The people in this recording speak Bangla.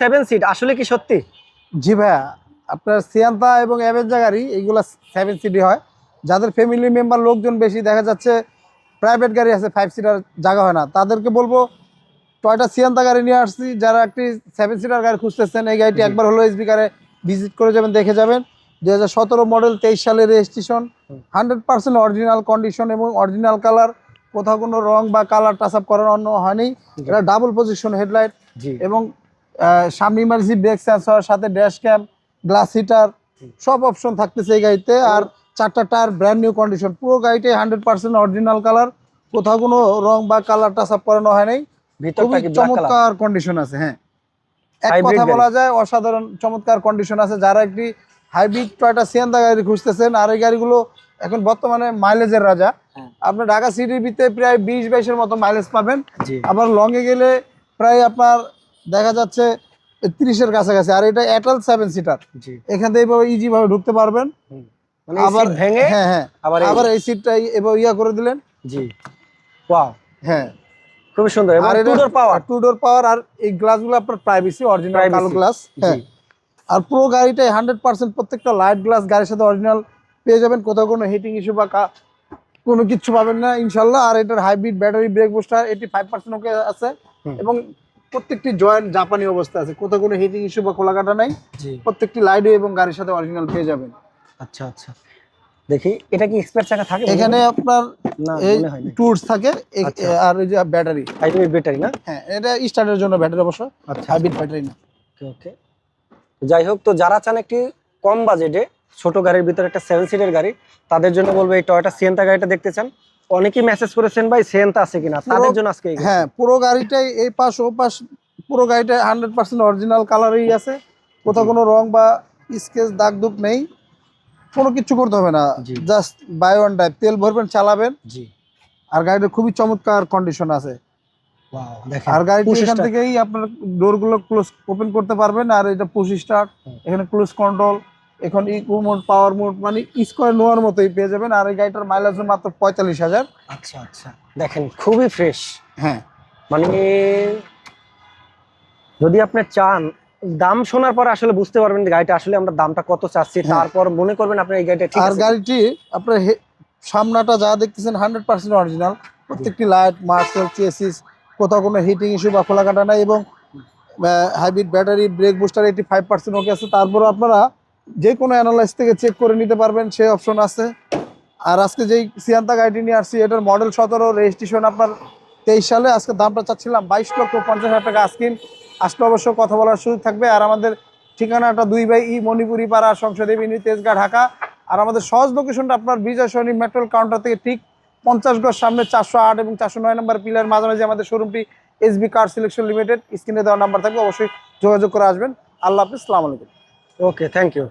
সেভেন সিট আসলে কি সত্যি? জি ভাইয়া আপনার সিয়ান্তা এবং অ্যাভেঞ্জা গাড়ি এইগুলো সেভেন সিটই হয়। যাদের ফ্যামিলি মেম্বার লোকজন বেশি দেখা যাচ্ছে প্রাইভেট গাড়ি আছে ফাইভ সিটার জায়গা হয় না। তাদেরকে বলব টয়টা সিয়ান্তা গাড়ি নিয়ে আসছি যারা একটি সেভেন সিটার গাড়ি খুঁজতেছেন এই গাড়িটি একবার হলো এসবি কারে ভিজিট করে যাবেন দেখে যাবেন। দু হাজার সতেরো মডেল তেইশ সালের registration hundred percent original condition এবং অরিজিনাল কালার কোথাও কোনো রং বা কালার টাচ আপ করানো হয়নি। এটা ডাবল পজিশন হেডলাইট জি। এবং সামনে ইমার্জেন্সি ব্রেক সেন্সর সাথে ড্যাশ ক্যাম গ্লাস হিটার সব অপশন থাকতেছে এই গাড়িতে। আর চারটা টায়ার ব্র্যান্ড নিউ কন্ডিশন পুরো গাড়িটাই হান্ড্রেড পার্সেন্ট অরিজিনাল কালার কোথাও কোনো রং বা কালার টাচ আপ করানো হয় নাই। খুবই চমৎকার কন্ডিশন আছে হ্যাঁ। এক কথা বলা যায় অসাধারণ চমৎকার কন্ডিশন আছে। যারা একটি হাইব্রিড টয়টা সিয়ান্দা গাড়ি খুঁজতেছেন আর এই গাড়িগুলো এখন বর্তমানে মাইলেজের রাজা। হ্যাঁ। আপনার ঢাকা সিটির ভিতরে প্রায় বিশ বাইশের মতো মাইলেজ পাবেন। আবার লংয়ে গেলে প্রায় আপনার দেখা যাচ্ছে তিরিশের কাছাকাছি আর এটা এটাল সেভেন সিটার এখান থেকে এইভাবে ইজি ভাবে ঢুকতে পারবেন। মানে আবার ভেঙে হ্যাঁ হ্যাঁ। আবার এই- আবার এই সিটটা এবার ইয়া করে দিলেন। জি। ওয়াও হ্যাঁ। খুবই সুন্দর। আর two door power two door power আর এই গ্লাসগুলো আপনার প্রাইভেসি অরিজিনাল কালো গ্লাস হ্যাঁ। আর পুরো গাড়িটাই হান্ড্রেড পার্সেন্ট প্রত্যেকটা লাইট গ্লাস গাড়ির সাথে অরিজিনাল পেয়ে যাবেন। কোথাও কোনো হিটিং ইস্যু বা কোনো কিচ্ছু পাবেন না ইনশাল্লাহ। আর এটার hybrid battery brake booster eighty five percent okay আছে। এবং প্রত্যেকটি জয়েন্ট জাপানি অবস্থা আছে। কোথাও কোনো হিটিং ইস্যু বা খোলা কাটা নাই প্রত্যেকটি লাইটও এবং গাড়ির সাথে অরিজিনাল পেয়ে যাবেন। আচ্ছা আচ্ছা। দেখি এটা কি এক্সপার্ট চাকা থাকে এখানে আপনার না এই টুলস থাকে আচ্ছা। আর ওই যে ব্যাটারি হাইব্রিড ব্যাটারি না? হ্যাঁ এটা স্টার্টের জন্য ব্যাটারি অবশ্য। আচ্ছা। হাইব্রিড ব্যাটারি না। ওকে ওকে যাই হোক তো যারা চান একটি কম বাজেটে ছোট গাড়ির ভিতরে একটা সেভেন সিটের গাড়ি তাদের জন্য বলব এই টয়টা সিয়েন্তা গাড়িটা দেখতে চান। অনেকেই মেসেজ করেছেন ভাই সিয়েন্তা আছে কিনা? তাদের জন্য আজকে হ্যাঁ পুরো গাড়িটাই এই পাশ ও পাশ পুরো গাড়িটা হান্ড্রেড পার্সেন্ট অরিজিনাল কালারই আছে। কোথাও কোনো রং বা স্কেচ দাগ দুপ নেই। কোনো কিছু করতে হবে না। জাস্ট বাই ওয়ান ড্রাইভ তেল ভরবেন চালাবেন। জি। আর গাড়িটা খুবই চমৎকার কন্ডিশন আছে। আর গাড়িটা এখান থেকেই আপনার ডোরগুলো ক্লোজ ওপেন করতে পারবেন। আর এটা পুশ স্টার্ট এখানে ক্লোজ কন্ট্রোল এখন ইকো মোড পাওয়ার মোড মানে স্কোয়ার নোয়ার মতোই পেয়ে যাবেন আর এই গাড়িটার মাইলেজ মাত্র পঁয়তাল্লিশ হাজার। আচ্ছা আচ্ছা। দেখেন খুবই ফ্রেশ হ্যাঁ। মানে যদি আপনি চান দাম শোনার পর আসলে বুঝতে পারবেন গাড়িটা আসলে আমরা দামটা কত চাচ্ছি হ্যাঁ। তারপর মনে করবেন আপনি এই গাড়িটা ঠিক আর গাড়িটি আপনার সামনাটা যা দেখতেছেন হান্ড্রেড পার্সেন্ট অরিজিনাল প্রত্যেকটি লাইট মার্শাল চেসিস কোথাও কোনো হিটিং ইস্যু বা খোলা কাটা নাই এবং hybrid battery brake booster eighty five percent okay আছে। তারপরে আপনারা যে কোনো অ্যানালাইজ থেকে চেক করে নিতে পারবেন, সেই অপশন আছে। আর আজকে যেই সিয়ান্তা গাড়িটি নিয়ে আসছি, এটার মডেল সতেরো রেজিস্ট্রেশন আপনার তেইশ সালে। আজকে দামটা চাচ্ছিলাম বাইশ লক্ষ পঞ্চাশ হাজার টাকা আজকিন আসলে অবশ্য কথা বলার সুযোগ থাকবে। আর আমাদের ঠিকানাটা দুই বাই ই মণিপুরি পাড়া সংসদে বিনি তেজগাঁ, ঢাকা। আর আমাদের সহজ লোকেশনটা আপনার বিজয় সৈনিক মেট্রোল কাউন্টার থেকে ঠিক পঞ্চাশ গজ সামনে চারশো আট এবং চারশো নয় নম্বর পিলার মাঝামাঝি আমাদের শোরুমটি এসবি কার সিলেকশন লিমিটেড স্ক্রিনে দেওয়া নাম্বার থাকবে, অবশ্যই যোগাযোগ করে আসবেন। আল্লাহ হাফিজ আলাইকুম। Okay thank you